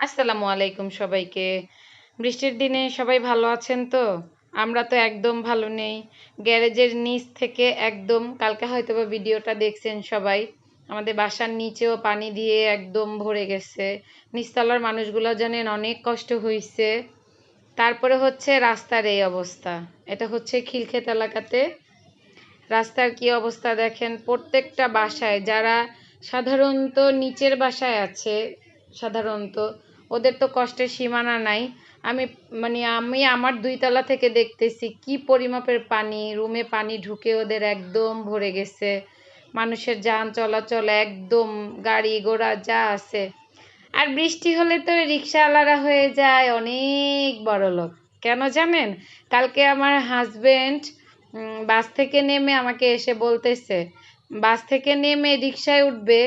আসসালামু আলাইকুম সবাইকে। বৃষ্টির দিনে সবাই ভালো আছেন তো? আমরা তো একদম ভালো নেই। গ্যারেজের নিচ থেকে একদম, কালকে হয়তো বা ভিডিওটা দেখছেন সবাই, আমাদের বাসার নিচেও পানি দিয়ে একদম ভরে গেছে। নিচতলার মানুষগুলো জানেন অনেক কষ্ট হয়েছে তারপরে হচ্ছে রাস্তার এই অবস্থা। এটা হচ্ছে খিলক্ষেত এলাকাতে। রাস্তার কি অবস্থা দেখেন? প্রত্যেকটা বাসায়, যারা সাধারণত নিচের বাসায় আছে, সাধারণত ওদের তো কষ্টের সীমানা নাই। আমি মানে আমি আমার দুই তলা থেকে দেখতেছি কি পরিমাপের পানি, রুমে পানি ঢুকে ওদের একদম ভরে গেছে। মানুষের যান চলাচল একদম গাড়ি ঘোড়া যা আছে। আর বৃষ্টি হলে তো রিক্সাওয়ালারা হয়ে যায় অনেক বড় লোক। কেন জানেন? কালকে আমার হাজবেন্ড বাস থেকে নেমে আমাকে এসে বলতেছে, বাস থেকে নেমে রিক্সায় উঠবে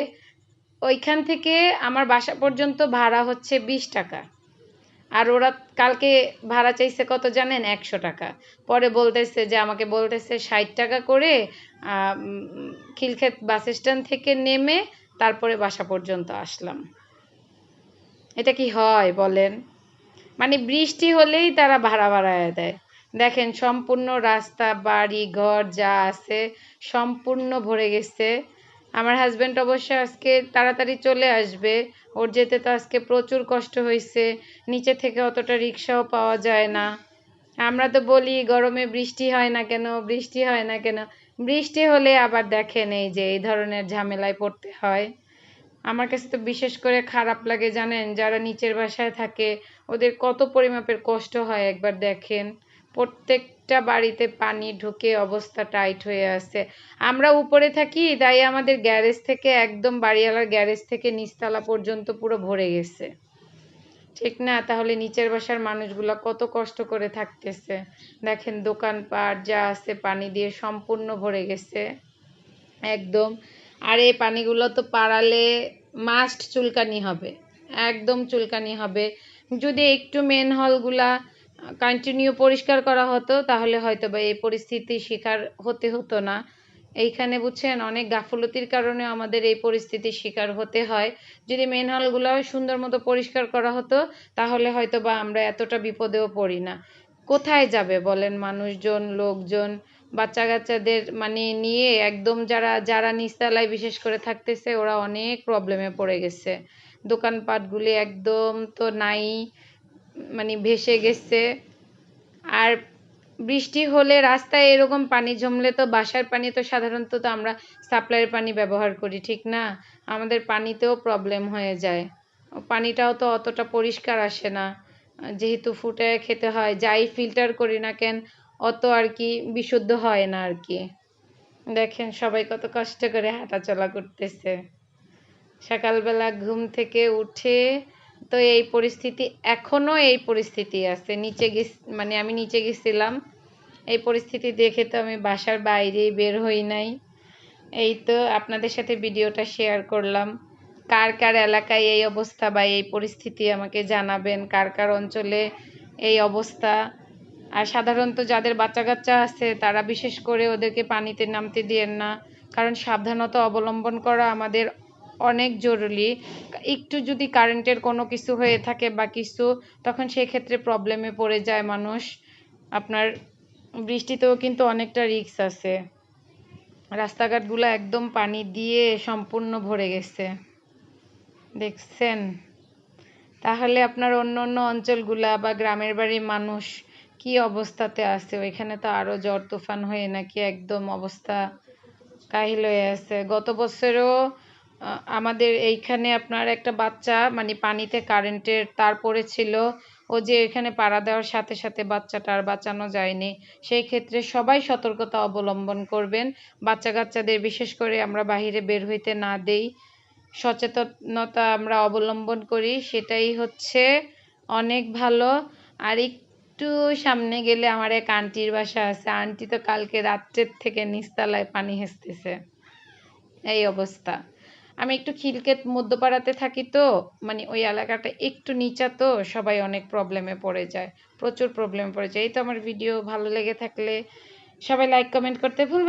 ওইখান থেকে আমার বাসা পর্যন্ত ভাড়া হচ্ছে বিশ টাকা। আর ওরা কালকে ভাড়া চাইছে কত জানেন? একশো টাকা। পরে বলতেছে যে, আমাকে বলতেছে ষাট টাকা করে খিলক্ষেত বাস স্ট্যান্ড থেকে নেমে তারপরে বাসা পর্যন্ত আসলাম। এটা কি হয় বলেন? মানে বৃষ্টি হলেই তারা ভাড়া বাড়ায় দেয়। দেখেন, সম্পূর্ণ রাস্তা, বাড়ি, ঘর যা আছে, সম্পূর্ণ ভরে গেছে। আমার হাজব্যান্ড অবশ্য আজকে তাড়াতাড়ি চলে আসবে। ওর যেতে তো আজকে প্রচুর কষ্ট হয়েছে। নিচে থেকে অতটা রিক্সাও পাওয়া যায় না। আমরা তো বলি, গরমে বৃষ্টি হয় না কেন? বৃষ্টি হয় না কেন? বৃষ্টি হলে আবার দেখেন এই যে, এই ধরনের ঝামেলায় পড়তে হয়। আমার কাছে তো বিশেষ করে খারাপ লাগে, জানেন? যারা নিচের বাসায় থাকে, ওদের কত পরিমাপের কষ্ট হয়, একবার দেখেন। প্রত্যেকটা বাড়িতে পানি ঢুকে অবস্থা টাইট হয়ে আছে। আমরা উপরে থাকি, তাই আমাদের গ্যারেজ থেকে একদম বাড়িওয়ালার গ্যারেজ থেকে নিচতলা পর্যন্ত পুরো ভরে গেছে। ঠিক না? তাহলে নিচের বাসার মানুষগুলো কত কষ্ট করে থাকতেছে। দেখেন দোকানপাট যা আছে পানি দিয়ে সম্পূর্ণ ভরে গেছে। একদম। আর এই পানিগুলো তো পাড়ালে মাস্ট চুলকানি হবে। একদম চুলকানি হবে। যদি একটু মেন হলগুলা কন্টিনিউ পরিষ্কার করা হতো, তাহলে হয়তো বা এই পরিস্থিতির শিকার হতে হতো না। এইখানে বুঝছেন, অনেক গাফলতির কারণে আমাদের এই পরিস্থিতির শিকার হতে হয়। যদি মেন হলগুলো সুন্দর মতো পরিষ্কার করা হতো, তাহলে হয়তো বা আমরা এতটা বিপদেও পড়ি না। কোথায় যাবে বলেন মানুষজন, লোকজন বাচ্চা কাচ্চাদের মানে নিয়ে একদম যারা যারা নিচতলায় বিশেষ করে থাকতেছে, ওরা অনেক প্রবলেমে পড়ে গেছে। দোকানপাটগুলি একদম তো নাই। মানে ভেসে গেছে। আর বৃষ্টি হলে রাস্তায় এরকম পানি জমলে তো বাসার পানি তো সাধারণত তো আমরা সাপ্লাইয়ের পানি ব্যবহার করি, ঠিক না? আমাদের পানিতেও প্রবলেম হয়ে যায়। পানিটাও তো অতটা পরিষ্কার আসে না। যেহেতু ফুটে খেতে হয়, যাই ফিল্টার করি না কেন, অত আর কি বিশুদ্ধ হয় না আর কি। দেখেন সবাই কত কষ্ট করে হাঁটাচলা করতেছে। সকালবেলা ঘুম থেকে উঠে তো এই পরিস্থিতি এখনও এই পরিস্থিতি আছে। নিচে গেছ মানে আমি নিচে গেছিলাম। এই পরিস্থিতি দেখে তো আমি বাসার বাইরেই বের হই নাই। এই তো আপনাদের সাথে ভিডিওটা শেয়ার করলাম। কার কার এলাকায় এই অবস্থা বা এই পরিস্থিতি আমাকে জানাবেন। কার কার অঞ্চলে এই অবস্থা? আর সাধারণত যাদের বাচ্চা কাচ্চা আছে, তারা বিশেষ করে ওদেরকে পানিতে নামতে দিয়েন না। কারণ সাবধানতা অবলম্বন করা আমাদের অনেক জরুরি। একটু যদি কারেন্টের কোনো কিছু হয়ে থাকে বা কিছু, তখন সেক্ষেত্রে প্রবলেমে পড়ে যায় মানুষ। আপনার বৃষ্টিতেও কিন্তু অনেকটা রিক্স আছে। রাস্তাঘাটগুলো একদম পানি দিয়ে সম্পূর্ণ ভরে গেছে। দেখছেন? তাহলে আপনার অন্য অন্য অঞ্চলগুলা বা গ্রামের বাড়ির মানুষ কি অবস্থাতে আছে? ওইখানে তো আরও জ্বর তুফান হয়ে নাকি একদম অবস্থা কাহিল হয়ে আছে। গত বছরেও আমাদের এইখানে আপনার একটা বাচ্চা মানে পানিতে কারেন্টের তার পড়েছিল ও যে এখানে পাড়া দেওয়ার সাথে সাথে বাচ্চাটা আর বাঁচানো যায়নি। সেই ক্ষেত্রে সবাই সতর্কতা অবলম্বন করবেন। বাচ্চা কাচ্চাদের বিশেষ করে আমরা বাহিরে বের হইতে না দেই। সচেতনতা আমরা অবলম্বন করি, সেটাই হচ্ছে অনেক ভালো। আর একটু সামনে গেলে আমার এক আন্টির বাসা আছে। আন্টি তো কালকে রাত্রের থেকে নিচতলায় পানি হেসতেছে। এই অবস্থা। আমি একটু খিলকেত মধ্যপাড়াতে থাকি তো মানে ওই এলাকাটা একটু নিচা তো, সবাই অনেক প্রবলেমে পড়ে যায়, প্রচুর প্রবলেমে পড়ে যায়। এই তো আমার ভিডিও ভালো লেগে থাকলে সবাই লাইক কমেন্ট করতে ভুলবেন